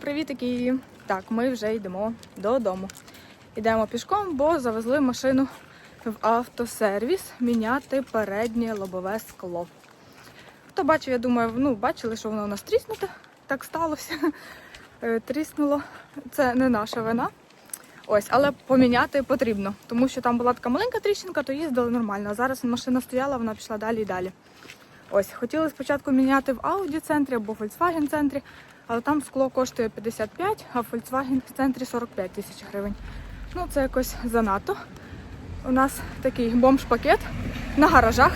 Привітики! Так, ми вже йдемо додому. Йдемо пішком, бо завезли машину в автосервіс міняти переднє лобове скло. Хто бачив, я думаю, ну, бачили, що воно у нас тріснуте. Так сталося. Е, Тріснуло. Це не наша вина. Ось, але поміняти потрібно, тому що там була така маленька тріщинка, то їздили нормально. А зараз машина стояла, вона пішла далі і далі. Ось, хотіли спочатку міняти в Audi центрі або Volkswagen центрі, але там скло коштує 55, а в Volkswagen центрі 45 тисяч гривень. Ну, це якось занадто. У нас такий бомж-пакет на гаражах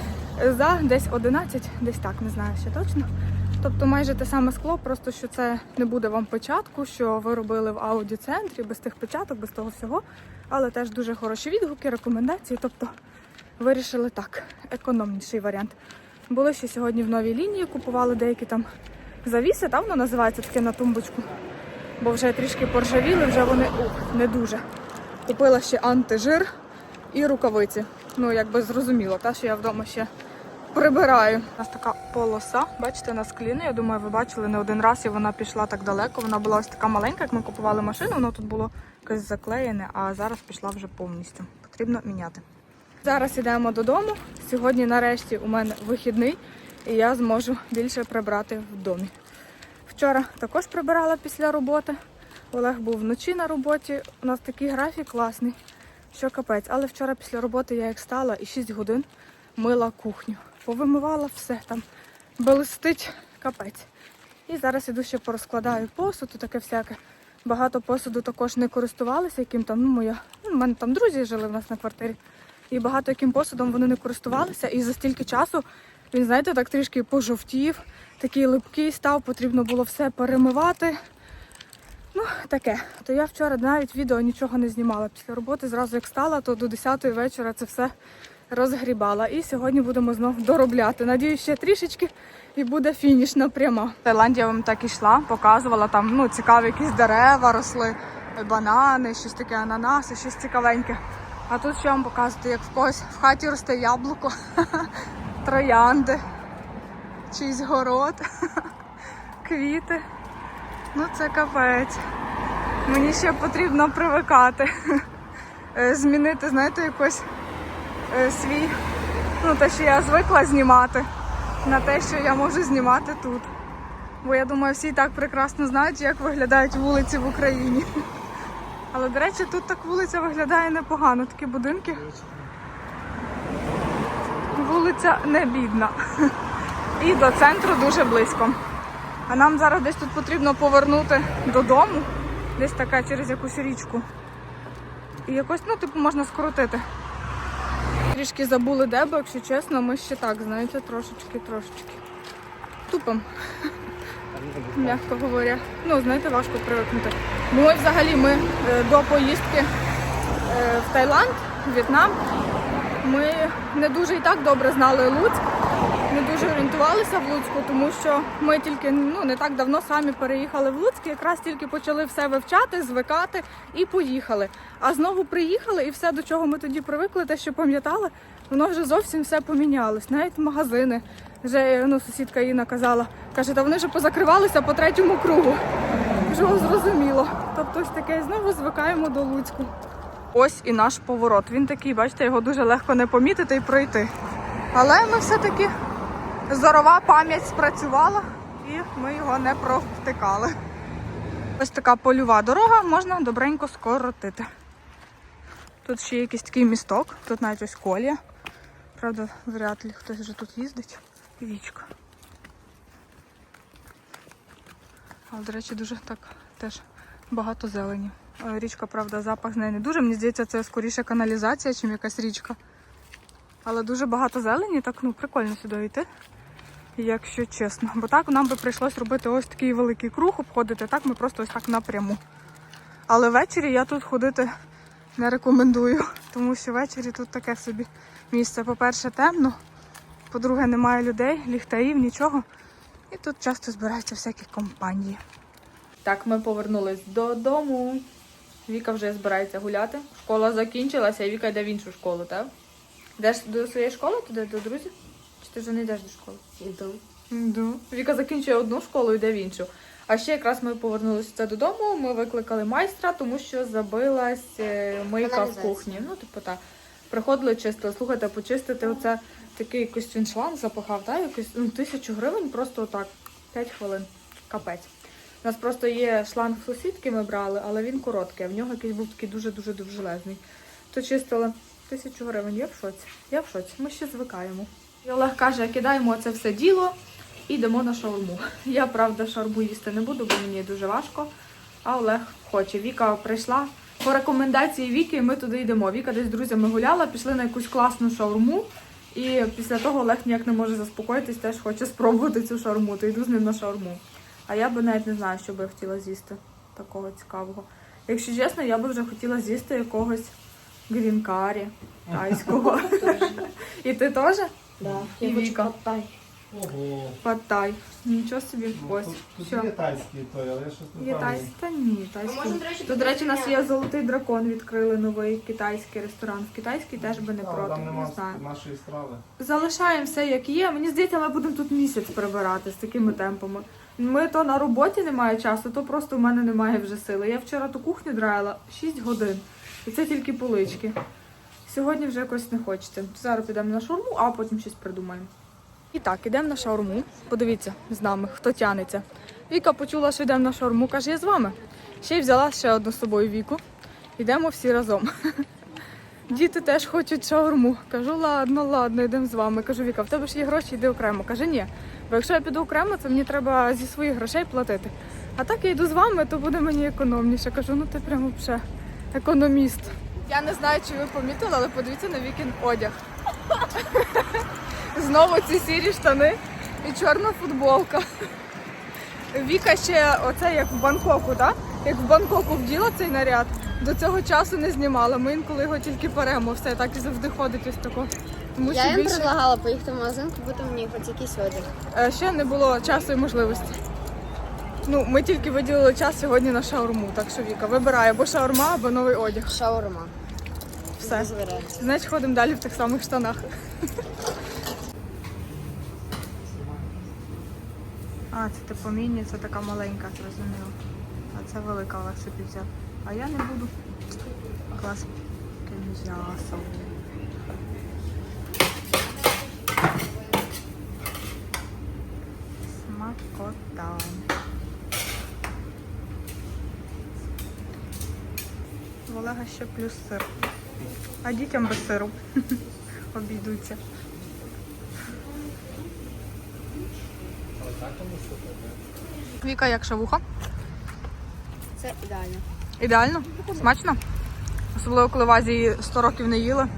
за десь 11, десь так, не знаю ще точно. Тобто майже те саме скло, просто що це не буде вам печатку, що ви робили в Audi центрі без тих печаток, без того всього. Але теж дуже хороші відгуки, рекомендації. Тобто вирішили так, економніший варіант. Були ще сьогодні в новій лінії, купували деякі там завіси, там воно називається таке на тумбочку. Бо вже трішки поржавіли, вже вони ух, не дуже. Купила ще антижир і рукавиці. Ну, якби зрозуміло, та що я вдома ще прибираю. У нас така полоса, бачите, на скліни. Я думаю, ви бачили не один раз, і вона пішла так далеко. Вона була ось така маленька, як ми купували машину, воно тут було якось заклеєне, а зараз пішла вже повністю. Потрібно міняти. Зараз йдемо додому. Сьогодні, нарешті, у мене вихідний, і я зможу більше прибрати в домі. Вчора також прибирала після роботи. Олег був вночі на роботі. У нас такий графік класний, що капець. Але вчора після роботи я як стала і 6 годин мила кухню. Повимивала все там, белистить капець. І зараз іду ще порозкладаю посуд таке всяке. Багато посуду також не користувалися, яким там, ну, моя, ну, в мене там друзі жили в нас на квартирі. І багато яким посудом вони не користувалися. І за стільки часу він, знаєте, так трішки пожовтів, такий липкий став, потрібно було все перемивати. Ну, таке. То я вчора навіть відео нічого не знімала. Після роботи зразу як стала, то до 10 вечора це все розгрібала. І сьогодні будемо знов доробляти. Надіюсь, ще трішечки і буде фінішна пряма. Я вам так ішла, показувала там ну, цікаві якісь дерева росли, банани, щось таке, ананаси, щось цікавеньке. А тут що вам показувати, як в когось в хаті росте яблуко, троянди, чийсь город, квіти. Ну це капець. Мені ще потрібно привикати. Е, Змінити, знаєте, якось е, свій, ну те, що я звикла знімати, на те, що я можу знімати тут. Бо я думаю, всі так прекрасно знають, як виглядають вулиці в Україні. Але, до речі, тут так вулиця виглядає непогано, такі будинки. Вулиця не бідна. І до центру дуже близько. А нам зараз десь тут потрібно повернути додому, десь така через якусь річку. І якось, ну, типу, можна скоротити. Трішки забули де, бо, якщо чесно, ми ще так, знаєте, трошечки, трошечки. Тупим, м'яко говоря. Ну, знаєте, важко привикнути. Ну, ось взагалі ми е, до поїздки е, в Таїланд, в В'єтнам, ми не дуже і так добре знали Луцьк, не дуже орієнтувалися в Луцьку, тому що ми тільки ну не так давно самі переїхали в Луцьк, якраз тільки почали все вивчати, звикати і поїхали. А знову приїхали, і все, до чого ми тоді привикли, те, що пам'ятали, воно вже зовсім все помінялось. Навіть магазини. Вже ну, сусідка Інна казала, каже, та вони вже позакривалися по третьому кругу. Вже зрозуміло. Тобто ось таке знову звикаємо до Луцьку. Ось і наш поворот. Він такий, бачите, його дуже легко не помітити і пройти. Але ми все-таки зорова пам'ять спрацювала і ми його не провтикали. Ось така польова дорога, можна добренько скоротити. Тут ще є якийсь такий місток, тут навіть ось колія. Правда, вряд ли хтось вже тут їздить. І річка. Але, до речі, дуже так теж багато зелені. Е, Річка, правда, запах з неї не дуже. Мені здається, це скоріше каналізація, ніж якась річка. Але дуже багато зелені, так ну прикольно сюди йти, якщо чесно. Бо так нам би прийшлось робити ось такий великий круг, обходити так, ми просто ось так напряму. Але ввечері я тут ходити не рекомендую, тому що ввечері тут таке собі місце. По-перше, темно, по-друге, немає людей, ліхтарів, нічого. І тут часто збираються всякі компанії. Так, ми повернулись додому. Віка вже збирається гуляти. Школа закінчилася, і Віка йде в іншу школу, так? Йдеш до своєї школи, туди до друзів? Чи ти вже не йдеш до школи? Іду. Йду. Віка закінчує одну школу, йде в іншу. А ще якраз ми повернулися додому. Ми викликали майстра, тому що забилась е, мийка в кухні. Ну, типу так. Приходили, чистили. Слухайте, почистити оце такий якийсь він шланг запахав, так? Якось ну, тисячу гривень, просто отак. 5 хвилин. Капець. У нас просто є шланг сусідки, ми брали, але він короткий, а в нього якийсь був такий дуже-дуже довжелезний. То чистили тисячу гривень. Я в шоці. Я в шоці. Ми ще звикаємо. І Олег каже, кидаємо це все діло і йдемо на шаурму. Я, правда, шаурму їсти не буду, бо мені дуже важко. А Олег хоче. Віка прийшла. По рекомендації Віки ми туди йдемо. Віка десь з друзями гуляла, пішли на якусь класну шаурму. І після того Олег ніяк не може заспокоїтись, теж хоче спробувати цю шаурму, то йду з ним на шаурму. А я би навіть не знаю, що би я хотіла з'їсти такого цікавого. Якщо чесно, я би вже хотіла з'їсти якогось грінкарі тайського. І ти теж? Да. І Я хочу Віка. Ого. Паттай. Нічого собі. Ну, Ось. Що? є тайський той, але я щось не Є пам'ятаю. тайський? Та ні, може, тайський. до речі, Тут, до речі, у нас є золотий дракон, відкрили новий китайський ресторан. В китайський теж би не Але проти. Там нема знаю. нашої страви. Залишаємо все як є. Мені здається, ми будемо тут місяць прибирати з такими темпами. Ми то на роботі немає часу, то просто в мене немає вже сили. Я вчора ту кухню драїла 6 годин. І це тільки полички. Сьогодні вже якось не хочеться. Зараз підемо на шаурму, а потім щось придумаємо. І так, ідемо на шаурму. Подивіться з нами, хто тянеться. Віка почула, що йдемо на шаурму, каже, я з вами. Ще й взяла ще одну з собою віку. Йдемо всі разом. Діти теж хочуть шаурму. Кажу, ладно, ладно, йдемо з вами. Кажу, Віка, в тебе ж є гроші, йди окремо. Каже, ні. Бо якщо я піду окремо, то мені треба зі своїх грошей платити. А так я йду з вами, то буде мені економніше. Кажу, ну ти прямо вже економіст. Я не знаю, чи ви помітили, але подивіться на вікін одяг. Знову ці сірі штани і чорна футболка. Віка ще оце як в Бангкоку, так? Як в Бангкоку вділа цей наряд, до цього часу не знімала. Ми інколи його тільки перемо, все так і завжди ходить ось тако. Тому Я що їм більше предлагала поїхати в магазин, купити мені хоч якийсь одяг. е, ще не було часу і можливості. Ну, ми тільки виділили час сьогодні на шаурму, так що Віка вибирає або шаурма, або новий одяг. Шаурма. Все. Без варіантів. Значить, ходимо далі в тих самих штанах. А, це типу міні, це така маленька, зрозуміло. Це велика Олег собі. А я не буду. Клас. Яке м'ясо. Смакота. В Олега ще плюс сир. А дітям без сиру обійдуться. Віка, як шавуха? Це ідеально. Ідеально? Смачно? Особливо, коли в Азії 100 років не їли,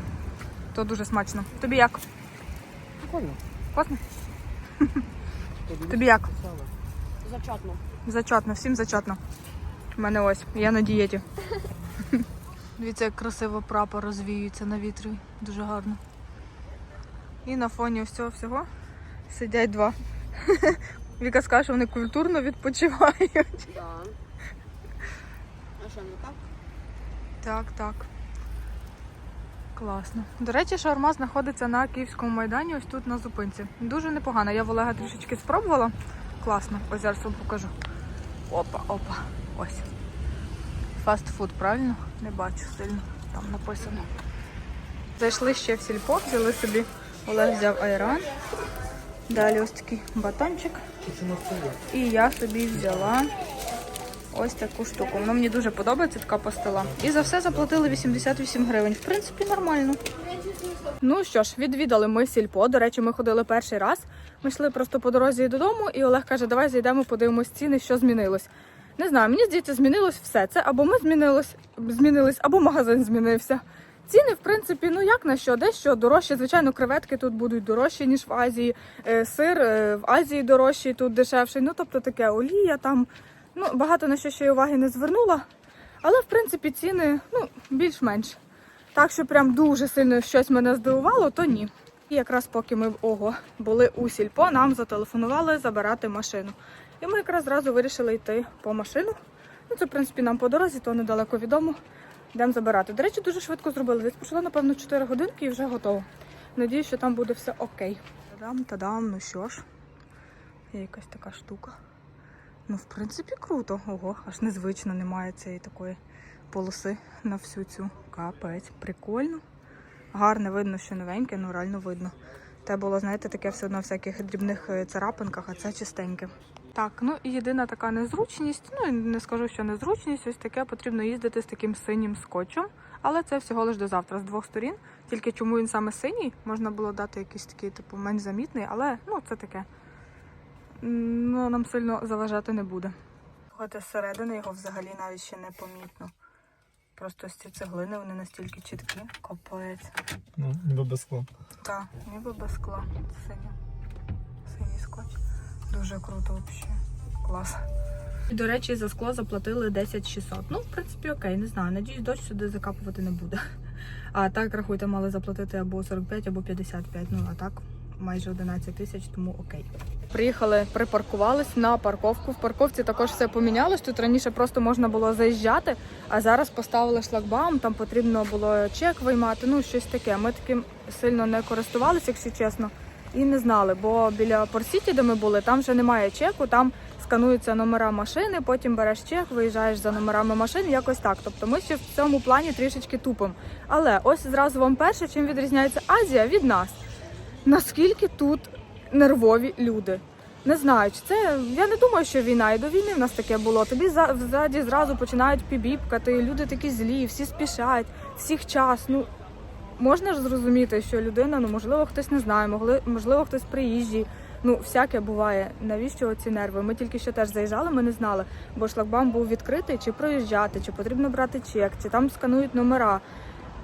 то дуже смачно. Тобі як? Прикольно. Вкусно? Тобі як? Зачетно. Зачетно, всім зачетно. У мене ось, я на дієті. Дивіться, як красиво прапор розвіюється на вітрі. Дуже гарно. І на фоні ось цього всього сидять два. Віка скаже, що вони культурно відпочивають. Да. Що, так? Так, так. Класно. До речі, шаурма знаходиться на Київському майдані, ось тут на зупинці. Дуже непогано. Я в Олега трішечки спробувала. Класно. Ось зараз вам покажу. Опа, опа. Ось. Фастфуд, правильно? Не бачу сильно. Там написано. Зайшли ще в сільпо, взяли собі. Олег взяв айран. Далі ось такий батончик. І я собі взяла ось таку штуку. Воно мені дуже подобається, така пастила. І за все заплатили 88 гривень. В принципі, нормально. Ну що ж, відвідали ми сільпо. До речі, ми ходили перший раз. Ми йшли просто по дорозі додому, і Олег каже, давай зайдемо, подивимось ціни, що змінилось. Не знаю, мені здається, змінилось все. Це або ми змінилось, змінились, або магазин змінився. Ціни, в принципі, ну як на що, дещо дорожче. Звичайно, креветки тут будуть дорожчі, ніж в Азії. Е, Сир е, в Азії дорожчий, тут дешевший. Ну, тобто таке олія там. Ну, багато на що ще й уваги не звернула. Але, в принципі, ціни ну, більш-менш. Так що прям дуже сильно щось мене здивувало, то ні. І якраз поки ми в ого були у сільпо, нам зателефонували забирати машину. І ми якраз зразу вирішили йти по машину. Ну, це, в принципі, нам по дорозі, то недалеко від дому. Йдемо забирати. До речі, дуже швидко зробили. Десь пройшло, напевно, 4 годинки і вже готово. Надіюсь, що там буде все окей. Тадам, тадам, ну що ж, є якась така штука. Ну, в принципі, круто. Ого, аж незвично немає цієї такої полоси на всю цю капець. Прикольно. Гарне видно, що новеньке, ну реально видно. Те було, знаєте, таке все одно в всяких дрібних е, царапинках, а це чистеньке. Так, ну і єдина така незручність, ну і не скажу, що незручність, ось таке потрібно їздити з таким синім скотчем, але це всього лиш до завтра з двох сторін. Тільки чому він саме синій, можна було дати якийсь такий, типу, менш замітний, але ну це таке. Ну, нам сильно заважати не буде. Слухайте, зсередини його взагалі навіть ще не помітно. Просто ось ці цеглини, вони настільки чіткі. Капець. Ну, ніби без скла. Так, ніби без скла. Синій. Синій скотч. Дуже круто взагалі. Клас. До речі, за скло заплатили 10 600. Ну, в принципі, окей, не знаю. Надіюсь, дощ сюди закапувати не буде. А так, рахуйте, мали заплатити або 45, або 55. Ну, а так майже 11 тисяч, тому окей. Приїхали, припаркувались на парковку. В парковці також все помінялось. Тут раніше просто можна було заїжджати, а зараз поставили шлагбаум, там потрібно було чек виймати, ну щось таке. Ми таким сильно не користувалися, якщо чесно, і не знали, бо біля Порсіті, де ми були, там вже немає чеку, там скануються номера машини, потім береш чек, виїжджаєш за номерами машин, якось так. Тобто ми ще в цьому плані трішечки тупимо. Але ось зразу вам перше, чим відрізняється Азія від нас. Наскільки тут нервові люди. Не знаю, чи це я не думаю, що війна і до війни в нас таке було. Тобі за- ззаді зразу починають пібіпкати, люди такі злі, всі спішать, всіх час. Ну можна ж зрозуміти, що людина, ну можливо, хтось не знає, можливо, хтось приїжджий. Ну, всяке буває. Навіщо ці нерви? Ми тільки що теж заїжджали, ми не знали, бо шлагбаум був відкритий, чи проїжджати, чи потрібно брати чек, чи там сканують номера.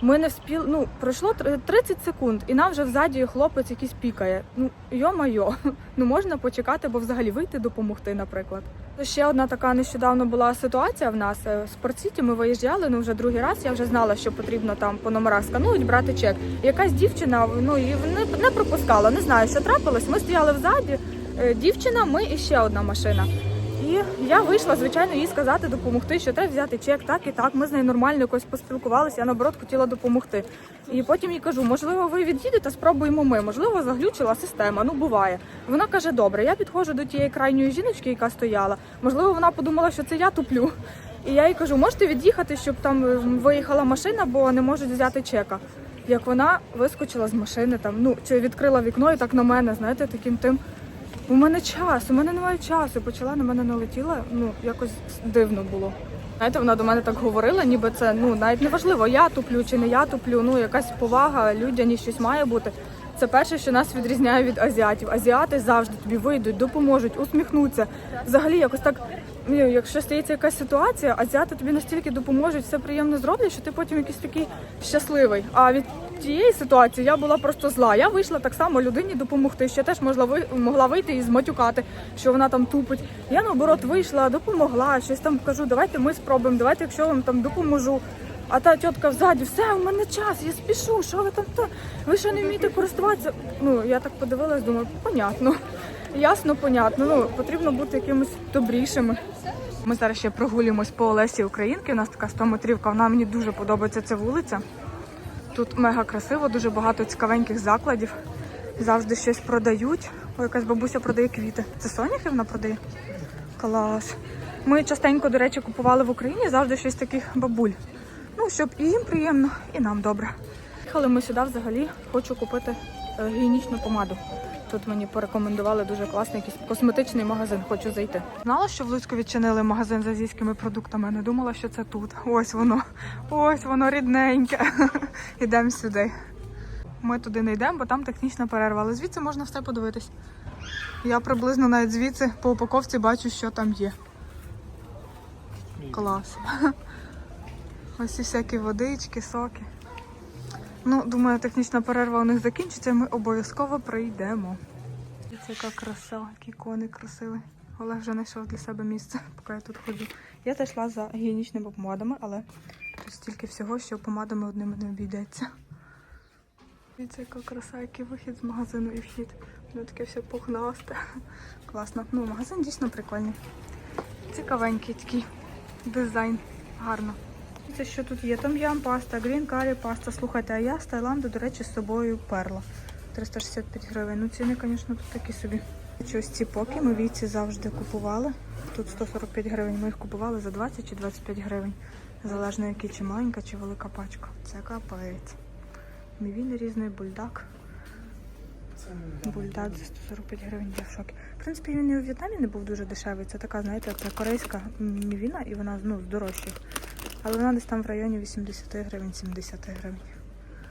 Ми не вспіли, ну пройшло 30 секунд, і нам вже взаді хлопець якийсь пікає. Ну йо-майо, ну можна почекати, бо взагалі вийти допомогти, наприклад. Ще одна така нещодавно була ситуація в нас е, в спортсіті. Ми виїжджали. Ну вже другий раз. Я вже знала, що потрібно там по номерах сканують, брати чек. Якась дівчина, ну її не, не пропускала. Не знаю, що трапилось. Ми стояли взаді. е, Дівчина, ми і ще одна машина. І я вийшла, звичайно, їй сказати, допомогти, що треба взяти чек, так і так. Ми з нею нормально якось поспілкувалися, я наоборот хотіла допомогти. І потім їй кажу, можливо, ви від'їдете, спробуємо ми. Можливо, заглючила система. Ну буває. Вона каже, добре, я підходжу до тієї крайньої жіночки, яка стояла. Можливо, вона подумала, що це я туплю. І я їй кажу, можете від'їхати, щоб там е, виїхала машина, бо не можуть взяти чека. Як вона вискочила з машини, там ну чи відкрила вікно і так на мене, знаєте, таким тим. У мене час, у мене немає часу. Почала на мене налетіла. Ну якось дивно було. Знаєте, вона до мене так говорила, ніби це ну навіть не важливо, я туплю чи не я туплю. Ну якась повага, людяність щось має бути. Це перше, що нас відрізняє від азіатів. Азіати завжди тобі вийдуть, допоможуть, усміхнуться. Взагалі, якось так, ну, якщо стається якась ситуація, азіати тобі настільки допоможуть, все приємно зроблять, що ти потім якийсь такий щасливий. А від тієї ситуації я була просто зла. Я вийшла так само людині допомогти. Ще теж могла ви могла вийти і зматюкати, що вона там тупить. Я наоборот вийшла, допомогла, щось там кажу, давайте ми спробуємо, давайте, якщо вам там допоможу. А та тітка взаді, все, у мене час, я спішу, що ви там то? Ви що не вмієте користуватися? Ну, я так подивилась, думаю, понятно. Ясно, понятно. Ну, потрібно бути якимось добрішими. Ми зараз ще прогулюємось по Олесі Українки. У нас така 100 метрівка, вона мені дуже подобається ця вулиця. Тут мега красиво, дуже багато цікавеньких закладів. Завжди щось продають. О, якась бабуся продає квіти. Це соняхи вона продає? Клас. Ми частенько, до речі, купували в Україні завжди щось таких бабуль. Ну, щоб і їм приємно, і нам добре. Їхали ми сюди взагалі, хочу купити е, гігієнічну помаду. Тут мені порекомендували дуже класний якийсь косметичний магазин, хочу зайти. Знала, що в Луцьку відчинили магазин з азійськими продуктами. Не думала, що це тут. Ось воно. Ось воно рідненьке. Ідемо сюди. Ми туди не йдемо, бо там технічна перерва. Але звідси можна все подивитись. Я приблизно навіть звідси по упаковці бачу, що там є. Клас. Ось і всякі водички, соки. Ну, думаю, технічна перерва у них закінчиться, ми обов'язково прийдемо. Це яка краса, який коник красивий. Олег вже знайшов для себе місце, поки я тут ходжу. Я зайшла за гігієнічними помадами, але тут стільки всього, що помадами одними не обійдеться. Дивіться, яка краса, який вихід з магазину і вхід. Воно таке все пухнасте. Класно. Ну, магазин дійсно прикольний. Цікавенький такий дизайн. Гарно. Це що тут є? Там ям паста, грін карі паста. Слухайте, а я з Таїланду, до речі, з собою перла. 365 гривень. Ну ціни, звісно, тут такі собі. Ось ці поки ми віці завжди купували. Тут 145 гривень. Ми їх купували за 20 чи 25 гривень. Залежно які чи маленька, чи велика пачка. Це капець. Мівіни різний, бульдак. Бульдак за 145 гривень, я в шокі. В принципі, він і у В'єтнамі не був дуже дешевий. Це така, знаєте, це корейська мівіна, і вона ну, з дорожчих. Але вона десь там в районі 80 гривень, 70 гривень.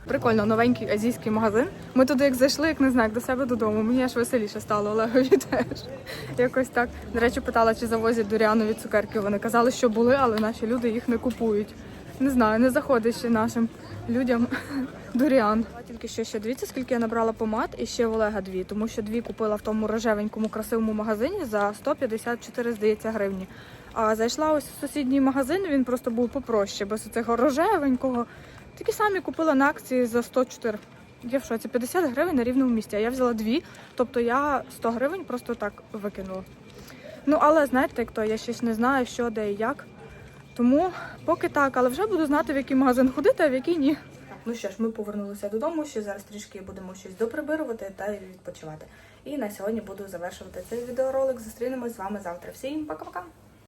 Прикольно, новенький азійський магазин. Ми туди як зайшли, як не знаю, як до себе додому. Мені аж веселіше стало, Олегові теж. Якось так. До речі, питала, чи завозять дурянові цукерки. Вони казали, що були, але наші люди їх не купують. Не знаю, не заходить ще нашим людям дуріан. Тільки що ще дивіться, скільки я набрала помад і ще в Олега дві, тому що дві купила в тому рожевенькому красивому магазині за 154, здається, гривні. А зайшла ось в сусідній магазин, він просто був попроще, без цього рожевенького. Такі самі купила на акції за 104. Я в шоці, 50 гривень на рівному місці. А я взяла дві, тобто я 100 гривень просто так викинула. Ну, але знаєте, як то я щось не знаю, що, де і як. Тому поки так, але вже буду знати, в який магазин ходити, а в який ні. Ну що ж, ми повернулися додому. Ще зараз трішки будемо щось доприбирувати та відпочивати. І на сьогодні буду завершувати цей відеоролик. Зустрінемось з вами завтра. Всім пока-пока!